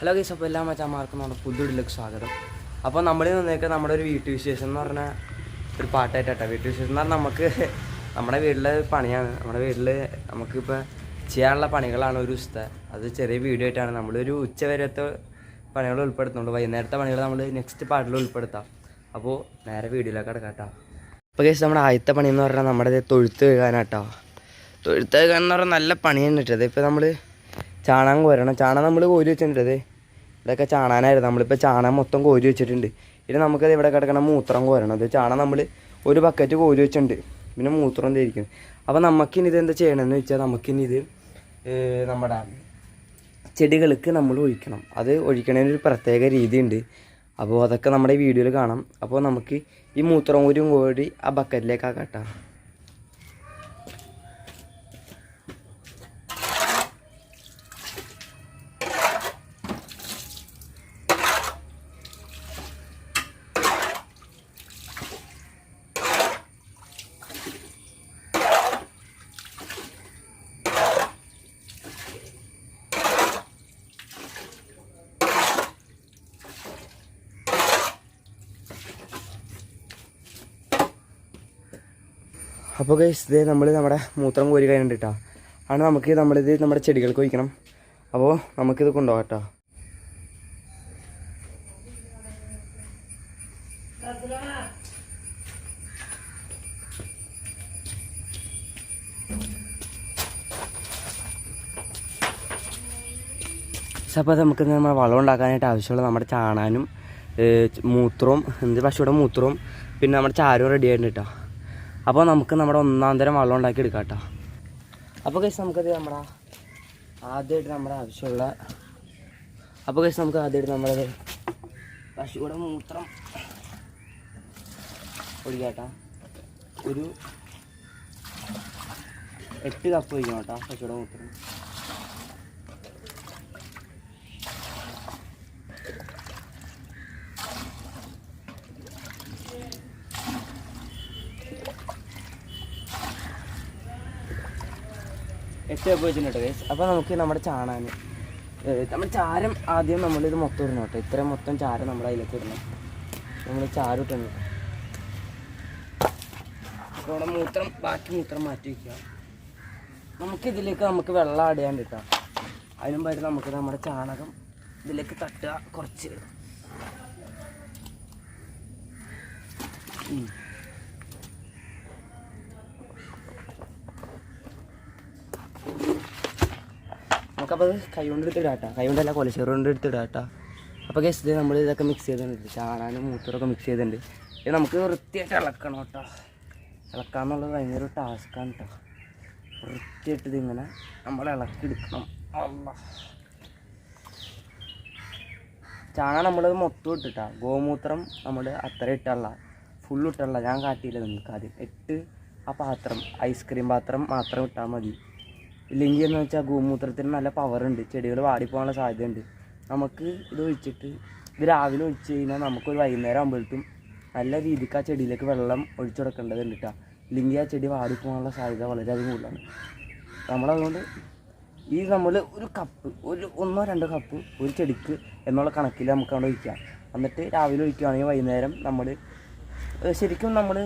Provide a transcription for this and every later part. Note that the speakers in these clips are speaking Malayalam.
ഹലോ ഗൈസ് അപ്പോൾ എല്ലാ മച്ചാമാർക്കും നമ്മുടെ പുതുടിലേക്ക് സ്വാഗതം. അപ്പോൾ നമ്മൾ നിന്നേക്ക് നമ്മുടെ ഒരു വീട്ടു വിശേഷം എന്ന് പറഞ്ഞാൽ ഒരു പാട്ടായിട്ടാ വീട്ടു വിശേഷം എന്ന് പറഞ്ഞാൽ നമുക്ക് നമ്മുടെ വീട്ടിലെ പണിയാണ്. നമ്മുടെ വീട്ടിൽ നമുക്കിപ്പോൾ ചെയ്യാനുള്ള പണികളാണ് ഒരു ദിവസത്തെ അത് ചെറിയ വീഡിയോ ആയിട്ടാണ്. നമ്മളൊരു ഉച്ച വരത്തെ പണികൾ ഉൾപ്പെടുത്തുന്നുണ്ട് വൈകുന്നേരത്തെ പണികൾ നമ്മൾ നെക്സ്റ്റ് പാട്ടിൽ ഉൾപ്പെടുത്താം. അപ്പോൾ നേരെ വീഡിയോയിലേക്ക് അടക്കാം അപ്പോൾ കേസ് നമ്മുടെ ആദ്യത്തെ പണി എന്ന് പറഞ്ഞാൽ നമ്മുടെ തൊഴുത്ത് കഴുകാനാട്ടോ. തൊഴുത്ത് കഴുകാൻ എന്ന് പറഞ്ഞാൽ നല്ല പണിയാണ് കിട്ടിയത് ഇപ്പോൾ നമ്മൾ ചാണകം കോരണം. ചാണകം നമ്മൾ കോരി വെച്ചിട്ടുണ്ട് ഇതൊക്കെ ചാണാനായിരുന്നു. നമ്മളിപ്പോൾ ചാണകം മൊത്തം കോരി വെച്ചിട്ടുണ്ട്. ഇനി നമുക്കത് ഇവിടെ കിടക്കണം? മൂത്രം കോരണം. അത് ചാണകം നമ്മൾ ഒരു ബക്കറ്റ് കോരി വെച്ചിട്ടുണ്ട്. പിന്നെ മൂത്രം തേരിക്കും അപ്പോൾ നമുക്കിനി ഇത് എന്താ ചെയ്യണമെന്ന് വെച്ചാൽ നമുക്കിനി ഇത് ഏർ നമ്മുടെ ചെടികൾക്ക് നമ്മൾ ഒഴിക്കണം. അത് ഒഴിക്കണതിന് ഒരു പ്രത്യേക രീതിയുണ്ട്. അപ്പോൾ അതൊക്കെ നമ്മുടെ വീഡിയോയിൽ കാണാം. അപ്പോൾ നമുക്ക് ഈ മൂത്രം കോരിയും കോരി ആ ബക്കറ്റിലേക്ക് ആക്കട്ടാ അപ്പോൾ ഗൈസ് ഇത് നമ്മൾ നമ്മുടെ മൂത്രം കോരി കഴിഞ്ഞിട്ട് കേട്ടോ ആണ് നമുക്ക് നമ്മളിത് നമ്മുടെ ചെടികൾക്ക് ഒഴിക്കണം. അപ്പോൾ നമുക്കിത് കൊണ്ടുപോകാം കേട്ടോ അപ്പോൾ നമുക്ക് നമ്മൾ വളം ഉണ്ടാക്കാനായിട്ട് ആവശ്യമുള്ള നമ്മുടെ ചാണാനും മൂത്രവും എന്ത് പശുവിടെ മൂത്രവും പിന്നെ നമ്മുടെ ചാരവും റെഡി ആയിട്ടുണ്ട് കേട്ടോ അപ്പോൾ നമുക്ക് നമ്മുടെ ഒന്നാം തരം വെള്ളം ഉണ്ടാക്കി എടുക്കാം കേട്ടോ. അപ്പോൾ കഴിച്ച് നമുക്കത് നമ്മുടെ ആദ്യമായിട്ട് നമ്മുടെ ആവശ്യമുള്ള അപ്പോൾ കഴിച്ച് നമുക്ക് ആദ്യമായിട്ട് നമ്മളത് പശുവിടെ മൂത്രം ഒഴിക്കാം ഒരു എട്ട് കപ്പ് ഒഴിക്കണം കേട്ടോ പശുവിടെ മൂത്രം. എട്ട് കപ്പ് വെച്ചിട്ടുണ്ട് ഗൈസ് അപ്പോൾ നമുക്ക് നമ്മുടെ ചാണാന് നമ്മൾ ചാരം ആദ്യം നമ്മളിത് മൊത്തം ഇടണം കേട്ടോ. ഇത്രയും മൊത്തം ചാരം നമ്മൾ അതിലേക്ക് ഇടണം. നമ്മൾ ചാരം ഇട്ടണം അപ്പോൾ അവിടെ മൂത്രം ബാക്കി മൂത്രം മാറ്റി വയ്ക്കുക നമുക്ക് ഇതിലേക്ക് നമുക്ക് വെള്ളം ചെയ്യാൻ കിട്ടാം. അതിനും പകരം നമുക്ക് നമ്മുടെ ചാണകം ഇതിലേക്ക് തട്ടുക കുറച്ച്. നമുക്കപ്പോൾ അത് കൈ കൊണ്ട് എടുത്തിടാം കേട്ടോ കൈ കൊണ്ടല്ല കൊലച്ചേറ് കൊണ്ട് എടുത്തിടാം കേട്ടോ അപ്പോൾ ഗസ് ഇത് നമ്മൾ ഇതൊക്കെ മിക്സ് ചെയ്തിട്ടുണ്ട്. ചാണാനും മൂത്തറൊക്കെ മിക്സ് ചെയ്തിട്ടുണ്ട്. ഇത് നമുക്ക് വൃത്തിയായിട്ട് ഇളക്കണം കേട്ടോ ഇളക്കുക എന്നുള്ളത് ഭയങ്കര ടാസ്ക്കാണ് കേട്ടോ വൃത്തിയായിട്ട് ഇതിങ്ങനെ നമ്മൾ ഇളക്കി എടുക്കണം അല്ലാ ചാണകം നമ്മൾ മൊത്തം ഇട്ടിട്ടാ. ഗോമൂത്രം നമ്മൾ അത്ര ഇട്ടല്ല ഫുൾ ഇട്ടല്ല ഞാൻ കാട്ടിയില്ല നിങ്ങൾക്ക് ആദ്യം. എട്ട് ആ പാത്രം ഐസ്ക്രീം പാത്രം മാത്രം ഇട്ടാൽ മതി. ഇല്ലെങ്കിൽ എന്ന് വെച്ചാൽ ഗോമൂത്രത്തിന് നല്ല പവറുണ്ട് ചെടികൾ വാടിപ്പോകാനുള്ള സാധ്യതയുണ്ട്. നമുക്ക് ഇത് ഒഴിച്ചിട്ട് ഇത് രാവിലെ ഒഴിച്ച് കഴിഞ്ഞാൽ നമുക്കൊരു വൈകുന്നേരം ആകുമ്പോഴത്തും നല്ല രീതിക്ക് ആ ചെടിയിലേക്ക് വെള്ളം ഒഴിച്ചു കൊടുക്കേണ്ടതുണ്ട് കേട്ടോ ഇല്ലെങ്കിൽ ആ ചെടി വാടിപ്പോകാനുള്ള സാധ്യത വളരെയധികം കൂടുതലാണ്. നമ്മളതുകൊണ്ട് ഈ നമ്മൾ ഒരു കപ്പ് ഒരു ഒന്നോ രണ്ടോ കപ്പ് ഒരു ചെടിക്ക് എന്നുള്ള കണക്കിൽ നമുക്ക് അവിടെ ഒഴിക്കാം. എന്നിട്ട് രാവിലെ ഒഴിക്കുകയാണെങ്കിൽ വൈകുന്നേരം നമ്മൾ ശരിക്കും നമ്മൾ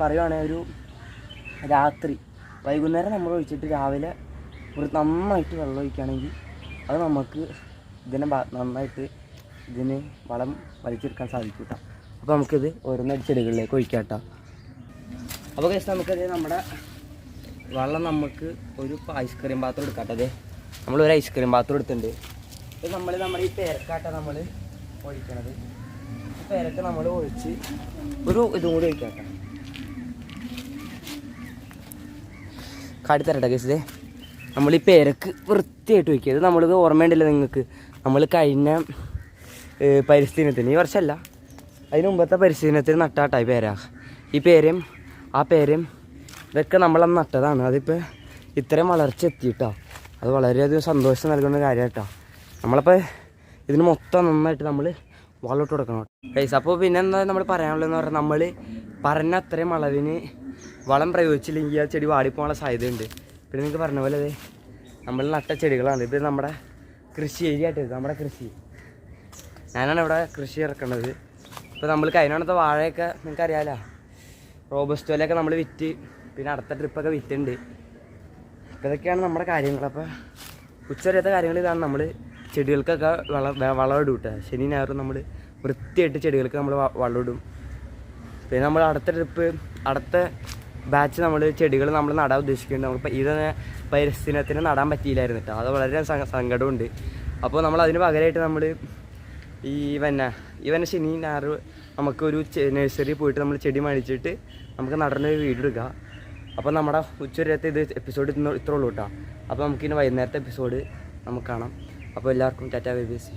പറയുവാണെങ്കിൽ ഒരു രാത്രി വൈകുന്നേരം നമ്മൾ ഒഴിച്ചിട്ട് രാവിലെ ഒരു നന്നായിട്ട് വെള്ളം ഒഴിക്കുകയാണെങ്കിൽ അത് നമുക്ക് ഇതിനെ നന്നായിട്ട് ഇതിന് വളം വലിച്ചെടുക്കാൻ സാധിക്കും കേട്ടോ അപ്പോൾ നമുക്കിത് ഓരോന്നടി ചെടികളിലേക്ക് ഒഴിക്കാം കേട്ടോ അപ്പോൾ കഴിച്ചാൽ നമുക്കത് നമ്മുടെ വെള്ളം നമുക്ക് ഒരു ഐസ്ക്രീം പാത്രം എടുക്കാം കേട്ടോ അതെ നമ്മളൊരു ഐസ്ക്രീം പാത്രം എടുത്തിട്ടുണ്ട്. ഇത് നമ്മൾ നമ്മുടെ ഈ പേരക്കാട്ട നമ്മൾ ഒഴിക്കണത്. ഈ പേരക്ക നമ്മൾ ഒഴിച്ച് ഒരു ഇതും കൂടി ഒഴിക്കാം കേട്ടോ കാട്ടിത്തരട്ടെ തരട്ടെ കേസേ നമ്മൾ ഈ പേരക്ക് വൃത്തിയായിട്ട് വയ്ക്കുക. അത് നമ്മളിത് ഓർമ്മയുണ്ടല്ലോ നിങ്ങൾക്ക്. നമ്മൾ കഴിഞ്ഞ പരിസ്ഥിതിനത്തിന് ഈ വർഷമല്ല അതിന് മുമ്പത്തെ പരിസ്ഥിതിനത്തിന് നട്ടാട്ടായി പേര. ഈ പേരയും ആ പേരയും ഇതൊക്കെ നമ്മളന്ന് നട്ടതാണ്. അതിപ്പോൾ ഇത്രയും വളർച്ച എത്തിയിട്ടോ. അത് വളരെയധികം സന്തോഷം നൽകുന്ന കാര്യമായിട്ടോ നമ്മളപ്പോൾ ഇതിന് മൊത്തം നന്നായിട്ട് നമ്മൾ വളമിട്ട് കൊടുക്കണം. പൈസ അപ്പോൾ പിന്നെ എന്താ നമ്മൾ പറയാനുള്ളതെന്ന് പറഞ്ഞാൽ നമ്മൾ പറഞ്ഞ അത്രയും അളവിന് വളം പ്രയോഗിച്ചില്ലെങ്കിൽ ആ ചെടി വാടിപ്പോകാനുള്ള സാധ്യതയുണ്ട്. പിന്നെ നിങ്ങൾക്ക് പറഞ്ഞ പോലെ അതെ നമ്മൾ നട്ട ചെടികളാണ്. ഇത് നമ്മുടെ കൃഷി ഏരിയ ആയിട്ട് നമ്മുടെ കൃഷി. ഞാനാണ് ഇവിടെ കൃഷി ഇറക്കുന്നത്. ഇപ്പോൾ നമ്മൾ കഴിഞ്ഞ വാഴയൊക്കെ നിങ്ങൾക്ക് അറിയാലോ റോബസ്റ്റോലൊക്കെ നമ്മൾ വിറ്റ് പിന്നെ അടുത്ത ട്രിപ്പൊക്കെ വിറ്റുണ്ട്. അപ്പോൾ ഇതൊക്കെയാണ് നമ്മുടെ കാര്യങ്ങൾ അപ്പോൾ ഉച്ചവരത്തെ കാര്യങ്ങൾ ഇതാണ് നമ്മൾ ചെടികൾക്കൊക്കെ വള വളമിടും കേട്ടോ ശനി ഞായറും നമ്മൾ വൃത്തിയായിട്ട് ചെടികൾക്ക് നമ്മൾ വളം ഇടും. പിന്നെ നമ്മൾ അടുത്ത ട്രിപ്പ് അടുത്ത ബാച്ച് നമ്മൾ ചെടികൾ നമ്മൾ നടാൻ ഉദ്ദേശിക്കുന്നുണ്ട്. നമ്മൾ ഇത് പരിസ്ഥിതിനത്തിന് നടാൻ പറ്റിയില്ലായിരുന്നു കേട്ടോ അത് വളരെ സങ്കടമുണ്ട് അപ്പോൾ നമ്മൾ അതിന് പകരമായിട്ട് നമ്മൾ ഈ വന്ന ഈ വന്ന ശനി ഞാറ് നമുക്കൊരു നഴ്സറി പോയിട്ട് നമ്മൾ ചെടി മേടിച്ചിട്ട് നമുക്ക് നടന്ന ഒരു വീഡിയോ എടുക്കുക അപ്പോൾ നമ്മുടെ ഉച്ചവരത്തെ ഇത് എപ്പിസോഡ് ഇത്ര ഉള്ളൂ കേട്ടോ അപ്പോൾ നമുക്കിനി വൈകുന്നേരത്തെ എപ്പിസോഡ് നമുക്ക് കാണാം. അപ്പോൾ എല്ലാവർക്കും ടാറ്റാ ബേബീസ്